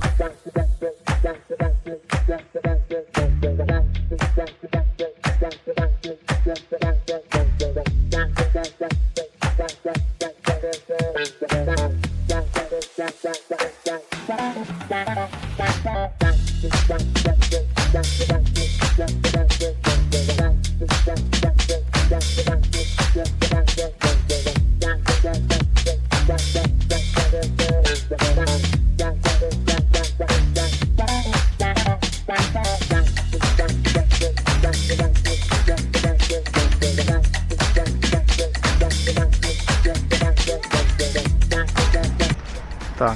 back to back. Так,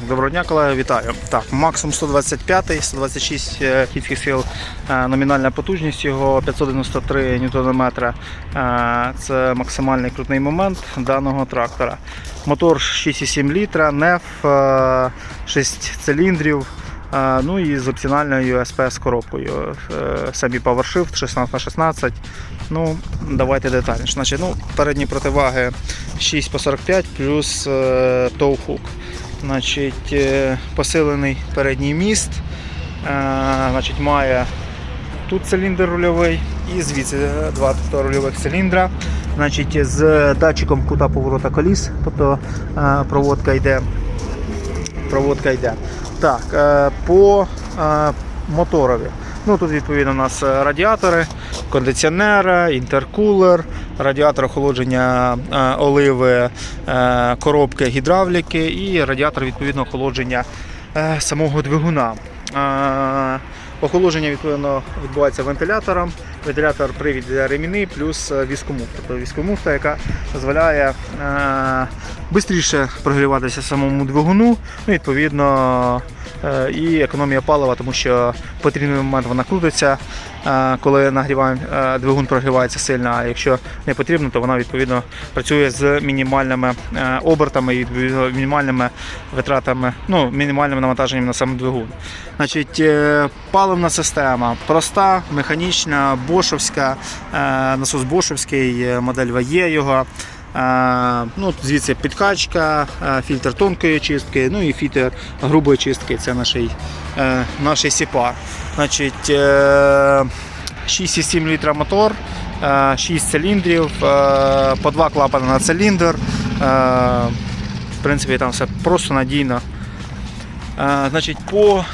доброго дня, колеги, вітаю. Так, максимум 125, 126 е, кінських сил, е, номінальна потужність його 593 Нм. Це максимальний крутний момент даного трактора. Мотор 6,7 літра, неф 6 циліндрів. Е, Ну і з опціональною SPS коробкою. Самі PowerShift 16 на 16 Ну, давайте детальніше. Значить, ну, передні противаги 6 по 45 плюс е, тоу-хук. Значить, е, посилений передній міст. Значить, має тут циліндр рульовий і звідси два рульових циліндра. Значить, з датчиком кута поворота коліс, тобто проводка йде. Проводка йде. Так, е, по е, моторові. Ну, тут відповідно у нас е, радіатори, кондиціонер, інтеркулер, радіатор охолодження оливи, коробки гідравліки і радіатор відповідно охолодження самого двигуна. Е, Охолодження відповідно відбувається вентилятором. Вентилятор привід для реміни плюс е, віскомуфта. Тобто віскомуфта, яка дозволяє е, швидше прогріватися самому двигуну. Ну, відповідно, е, і економія палива, тому що в потрібний момент вона крутиться, е, коли нагріваємо, е, двигун прогрівається сильно, а якщо не потрібно, то вона відповідно працює з мінімальними е, обертами і мінімальними витратами, ну, мінімальним навантаженням на сам двигун. Значить, е, паливна система проста, механічна, бошовська, е, насос бошовський, модель ВАЄ його. Е, Ну, звідси підкачка, е, фільтр тонкої чистки, ну і фільтр грубої чистки. Це наш, сіпар. Значить, е, 6,7 літра мотор, е, 6 циліндрів, по два клапани на циліндр. В принципі, там все просто надійно. Значить, по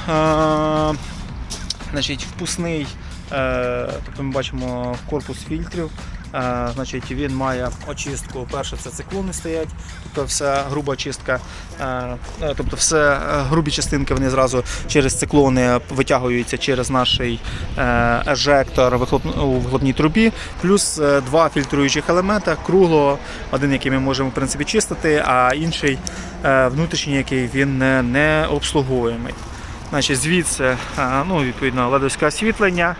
значить, впускний, е, тобто ми бачимо корпус фільтрів. Е, Значить, він має очистку. Перше це циклони стоять, тобто все груба чистка, е, тобто все грубі частинки вони зразу через циклони витягуються через наш ежектор у вихлопній трубі, плюс два фільтруючих елемента круглого, один, який ми можемо в принципі чистити, а інший внутрішній, який він не обслуговуємий. Значить, звідси е, ну, відповідно ледовське освітлення,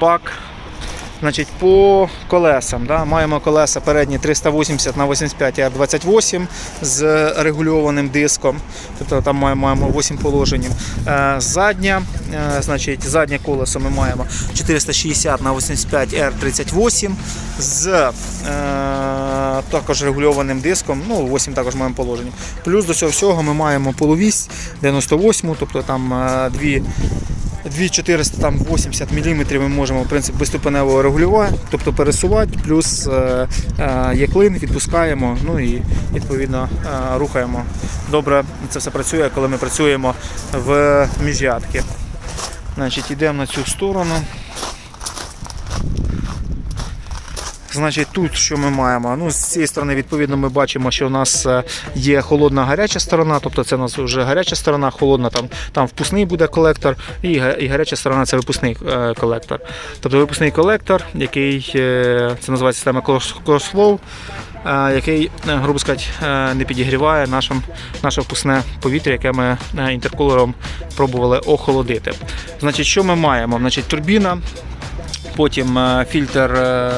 бак. Значить, по колесам да, маємо колеса передні 380 на 85 r 28 з регульованим диском. Тобто там маємо, маємо 8 положень. Е, Задня, е, значить, заднє колесо ми маємо 460 на 85 r 38 з е, також регульованим диском. Ну, 8 також маємо положення. Плюс до цього всього ми маємо половість 98, тобто там е, дві 2400 там 80 мм ми можемо в принципі безступенево регулювати, тобто пересувати, плюс яклин е, є клин, відпускаємо, ну і відповідно е, рухаємо. Добре, це все працює, коли ми працюємо в міжрядки. Значить, йдемо на цю сторону. Значить, тут що ми маємо? Ну, з цієї сторони, відповідно, ми бачимо, що у нас е, є холодна гаряча сторона, тобто це у нас вже гаряча сторона, холодна, там, там впускний буде колектор, і, і гаряча сторона це випускний е, колектор. Тобто випускний колектор, який е, це називається система cross- crossflow, який, грубо сказати, не підігріває нашим, наше впускне повітря, яке ми інтеркулером пробували охолодити. Значить, що ми маємо? Значить, турбіна. Потім е, фільтр е,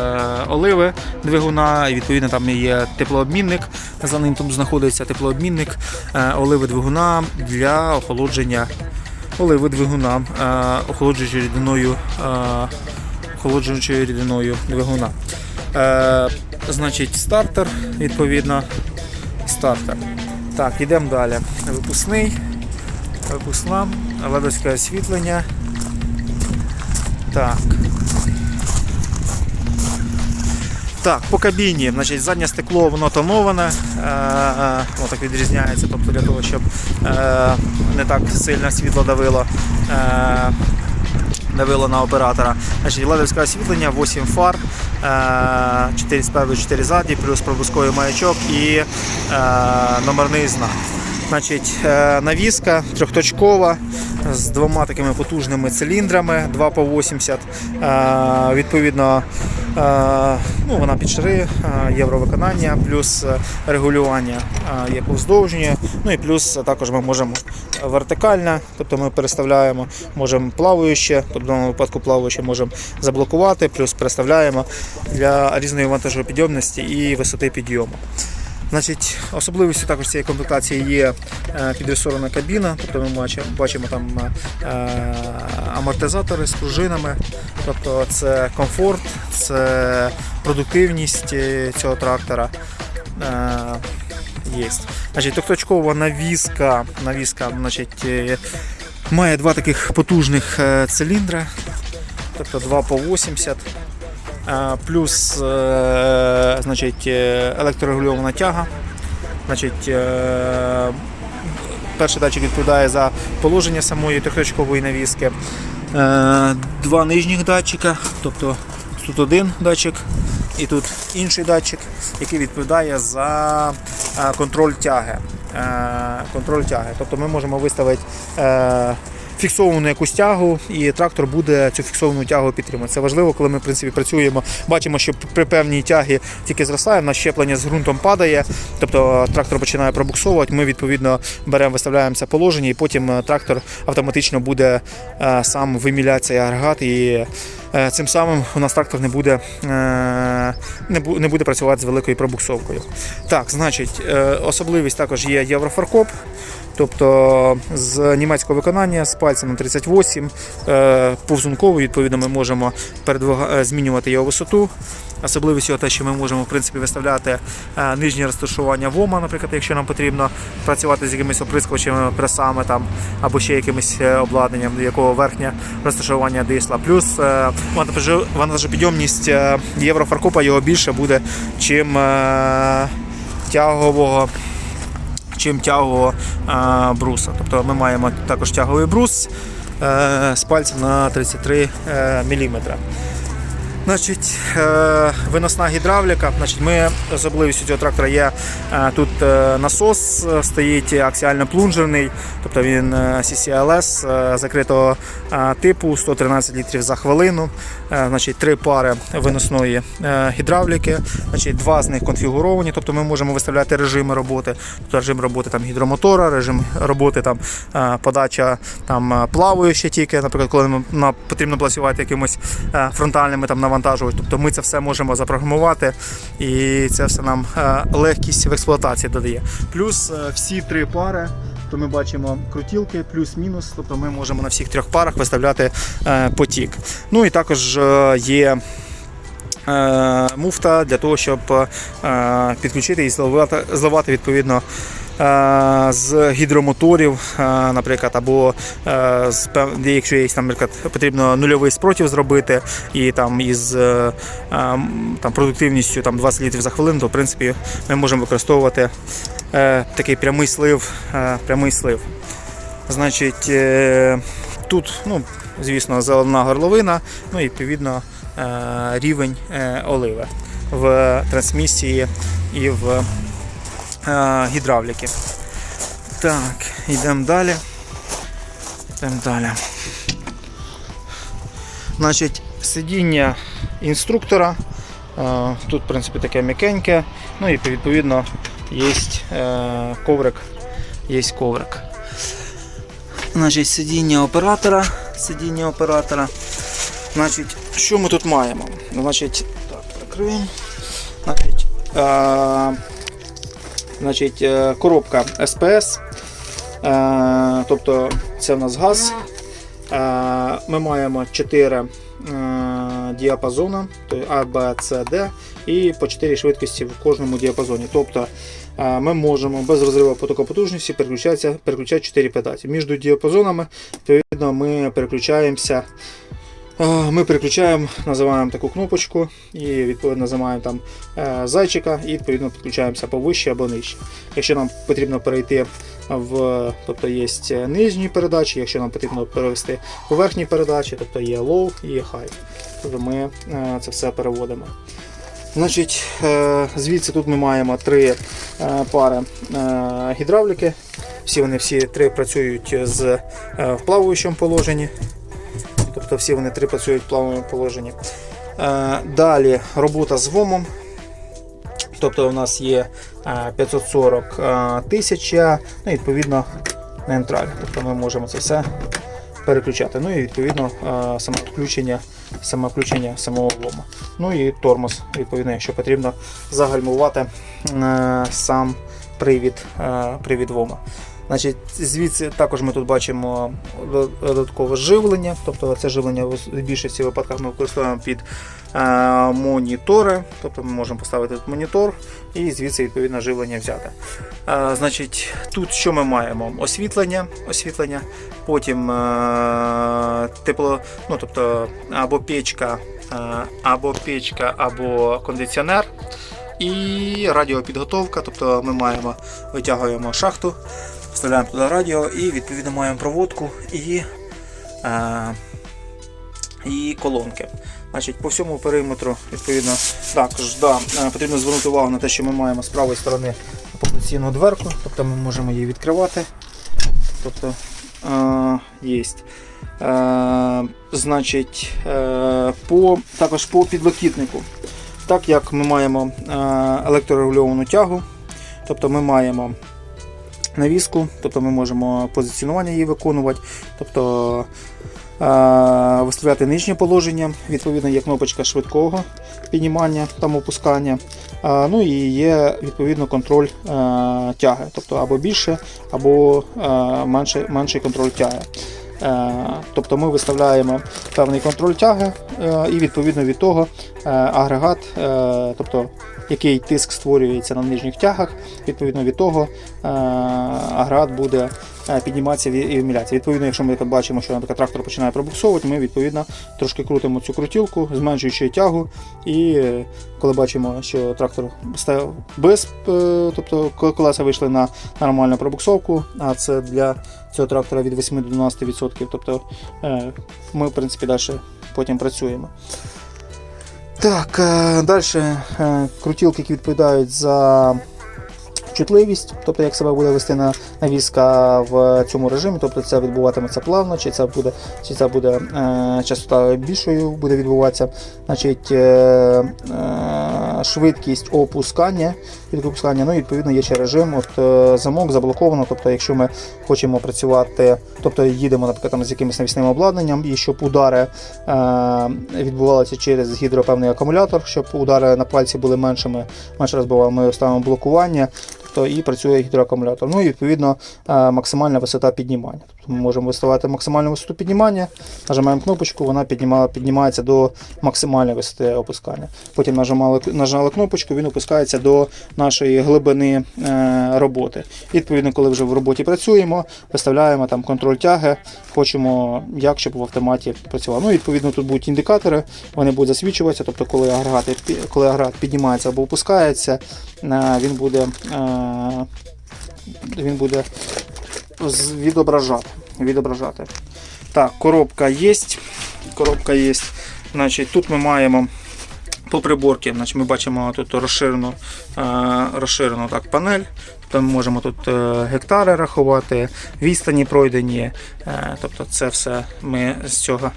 оливи двигуна, і відповідно там є теплообмінник. За ним там знаходиться теплообмінник е, оливи двигуна для охолодження оливи двигуна, охолоджуючою рідиною, охолоджуючою рідиною двигуна. Значить, стартер, відповідно, стартер. Так, йдемо далі. Випускний. Випускна, ледовське освітлення. Так. Так, по кабіні, значить, заднє стекло воно тоноване, е, е, воно так відрізняється, тобто для того, щоб е, не так сильно світло давило. Давило на оператора. Значить, ледовське освітлення, 8 фар, е, 4 спереду, 4 ззаді, плюс проблисковий маячок і номерний знак. Значить, навіска трьохточкова з двома такими потужними циліндрами 2 по 80. Е, Відповідно, ну, вона під шари, е, євровиконання, плюс е, регулювання е, є повздовжні. Ну і плюс також ми можемо вертикальна, тобто ми переставляємо, можемо плаваюче, тобто в даному випадку плаваюче можемо заблокувати, плюс переставляємо для різної вантажопідйомності і висоти підйому. Значить, особливістю також цієї комплектації є е, кабіна, тобто ми бачимо, там е, амортизатори з пружинами, тобто це комфорт, це продуктивність е, цього трактора. Е, є. Значить, трьохточкова навіска, навіска значить, е, має два таких потужних е, циліндри, тобто 2 по 80. Е, Плюс е, значить, е, електрорегульована тяга. Значить, е, перший датчик відповідає за положення самої трьохточкової навіски. Е, Два нижніх датчика, тобто тут один датчик і тут інший датчик, який відповідає за е, контроль тяги. Е, Контроль тяги. Тобто ми можемо виставити е, фіксовану якусь тягу, і трактор буде цю фіксовану тягу підтримувати. Це важливо, коли ми в принципі працюємо. Бачимо, що при певній тягі тільки зростає, на щеплення з ґрунтом падає, тобто трактор починає пробуксовувати. Ми відповідно беремо, виставляємо це положення, і потім е, трактор автоматично буде е, сам виміляти цей агрегат, і е, цим самим у нас трактор не буде, не буде працювати з великою пробуксовкою. Так, значить, особливість також є єврофаркоп. Тобто з німецького виконання з пальцем на 38 е, повзунково, відповідно, ми можемо е, змінювати його висоту. Особливість його те, що ми можемо в принципі виставляти е, нижнє розташування ВОМа, наприклад, якщо нам потрібно працювати з якимись оприскувачами, пресами там, або ще якимось обладнанням, до якого верхнє розташування дисла. Плюс вантажопідйомність єврофаркопа його більше буде, чим тягового чим тягового е, бруса. Тобто ми маємо також тяговий брус е, з пальцем на 33 е, мм. Значить, е, виносна гідравліка. Значить, ми особливістю цього трактора є е, тут е, насос стоїть аксіально плунжерний, тобто він CCLS закритого типу 113 літрів за хвилину. Значить, три пари виносної гідравліки. Значить, два з них конфігуровані, тобто ми можемо виставляти режими роботи. Тобто режим роботи там гідромотора, режим роботи там подача там плаваюча тільки, наприклад, коли нам потрібно працювати якимось фронтальними там навантажувачами. Тобто ми це все можемо запрограмувати і це все нам е, легкість в експлуатації додає. Плюс е, всі три пари. То ми бачимо крутілки плюс-мінус, тобто ми можемо на всіх трьох парах виставляти е, потік. Ну і також є муфта для того, щоб е, підключити і зливати, відповідно. е, З гідромоторів, е, наприклад, або е, якщо є там, наприклад, потрібно нульовий спротив зробити і там із е, е, там, продуктивністю там, 20 літрів за хвилину, то в принципі ми можемо використовувати е, такий прямий слив. е, Прямий слив. Значить, е, тут, ну, звісно, зелена горловина, ну і відповідно е, рівень е, оливи в трансмісії і в е, гідравліки. Так, йдемо далі. Йдемо далі. Значить, сидіння інструктора. е, Тут, в принципі, таке м'якеньке. Ну і відповідно є е, коврик. Є коврик. Значить, сидіння оператора. Сидіння оператора. Значить, що ми тут маємо? Значить, так, прикриємо. Значить, е, значить, е, коробка SPS. Е, тобто це в нас газ. Ми маємо 4, е, діапазону, тобто А, Б, С, Д, і по 4 швидкості в кожному діапазоні. Тобто ми можемо без розриву потокопотужності переключати 4 педалі. Між діапазонами відповідно, ми переключаємося. Е, Ми переключаємо, називаємо таку кнопочку і відповідно називаємо там е, зайчика і відповідно підключаємося повище або нижче. Якщо нам потрібно перейти в тобто є нижні передачі, якщо нам потрібно перевести у верхні передачі, тобто є low і high. Тобто ми е, це все переводимо. Значить, е, звідси тут ми маємо три е, пари е, гідравліки. Всі вони всі три працюють з е, в плаваючому положенні. Тобто всі вони три працюють в плаваючому положенні. Е, Далі робота з ВОМом. Тобто у нас є е, 540 е, тисяча, ну відповідно нейтраль. Тобто ми можемо це все переключати. Ну і відповідно е, саме включення, самого влому. Ну і тормоз, відповідно, якщо потрібно загальмувати е, сам привід, е, привід вома. Значить, звідси також ми тут бачимо додаткове живлення, тобто це живлення в більшості випадках ми використовуємо під е, монітори, тобто ми можемо поставити тут монітор і звідси відповідно живлення взяти. Е, значить, тут що ми маємо? Освітлення, освітлення, потім е, тепло, ну тобто або печка, або печка, або кондиціонер. І радіопідготовка, тобто ми маємо, витягуємо шахту, вставляємо туди радіо і відповідно маємо проводку і, е, і колонки. Значить, По всьому периметру відповідно, також да, е, потрібно звернути увагу на те, що ми маємо з правої сторони повноцінну дверку, тобто ми можемо її відкривати. Тобто е, є. Е, значить, е, по, також по підлокітнику. Так як ми маємо е, електрорегульовану тягу, тобто ми маємо навіску, тобто ми можемо позиціонування її виконувати, тобто е, виставляти нижнє положення, відповідно є кнопочка швидкого піднімання там опускання. Е, ну і є відповідно контроль е, тяги, тобто або більше, або е, менший, контроль тяги. Тобто ми виставляємо певний контроль тяги і відповідно від того агрегат, тобто який тиск створюється на нижніх тягах, відповідно від того е, агрегат буде е, підніматися і вмілятися. Відповідно, якщо ми бачимо, що наприклад, трактор починає пробуксовувати, ми відповідно трошки крутимо цю крутілку, зменшуючи тягу, і е, коли бачимо, що трактор став без, тобто колеса вийшли на нормальну пробуксовку, а це для цього трактора від 8 до 12%. Тобто ми, в принципі, далі потім працюємо. Так, далі крутілки, які відповідають за чутливість, тобто як себе буде вести на навіска в цьому режимі, тобто це відбуватиметься плавно, чи це буде чи це буде е, частота більшою буде відбуватися. Значить, е, е, швидкість опускання, відпускання, ну і відповідно є ще режим. От е, замок заблоковано. Тобто, якщо ми хочемо працювати, тобто їдемо, наприклад, там, з якимось навісним обладнанням, і щоб удари е, відбувалися через гідропевний акумулятор, щоб удари на пальці були меншими, менше розбивали, ми ставимо блокування. Тобто і працює гідроакумулятор. Ну і відповідно е, максимальна висота піднімання. Ми можемо виставляти максимальну висоту піднімання, нажимаємо кнопочку, вона піднімає, піднімається до максимальної висоти опускання. Потім нажимали, нажали кнопочку, він опускається до нашої глибини е, роботи. Відповідно, коли вже в роботі працюємо, виставляємо там контроль тяги, хочемо, як щоб в автоматі працювало. Ну, відповідно, тут будуть індикатори, вони будуть засвічуватися, тобто коли агрегат, коли агрегат піднімається або опускається, е, він буде. Е, він буде відображати. відображати. Так, коробка є. Коробка є. Значить, тут ми маємо по приборці, значить, ми бачимо тут розширену, е, розширену так, панель. Тобто ми можемо тут е, гектари рахувати, відстані пройдені. Е, тобто це все ми з цього.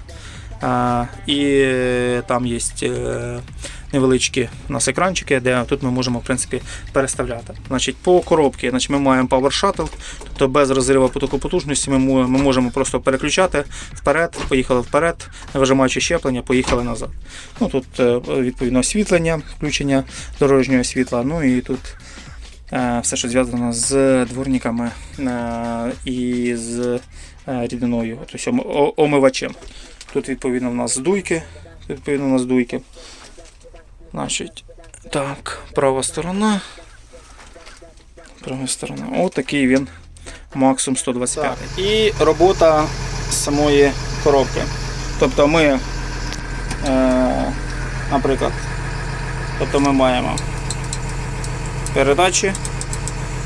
І там є невеличкі у нас екранчики, де тут ми можемо в принципі переставляти. Значить, по коробці значить, ми маємо Power Shuttle, тобто без розриву потоку потужності ми, можемо просто переключати вперед, поїхали вперед, вижимаючи щеплення, поїхали назад. Ну, тут е, відповідно освітлення, включення дорожнього світла, ну і тут е, все, що зв'язано з дворниками е, і з рідиною, тобто омивачем. Тут відповідно в нас здуйки, відповідно у нас дуйки. Значить, так, права сторона. Права сторона. Отакий він Maxim 125. І робота самої коробки. Тобто ми, е, наприклад, тобто ми маємо передачі,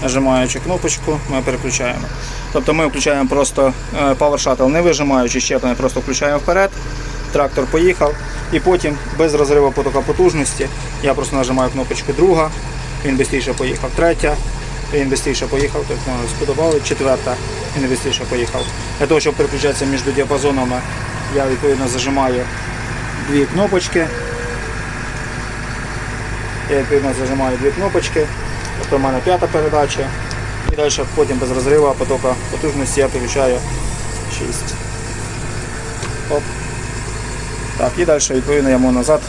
нажимаючи кнопочку, ми переключаємо. Тобто ми включаємо просто е, Power Shuttle, не вижимаючи щеплення, просто включаємо вперед, трактор поїхав, і потім без розриву потока потужності я просто нажимаю кнопочку друга, він швидше поїхав, третя, він швидше поїхав, тобто ми сподобали, четверта, він швидше поїхав. Для того, щоб переключатися між діапазонами, я відповідно зажимаю дві кнопочки. Я відповідно зажимаю дві кнопочки, тобто в мене п'ята передача. І далі потім без розриву потока потужності я переключаю 6. Оп. Так, і далі відповідно я можу назад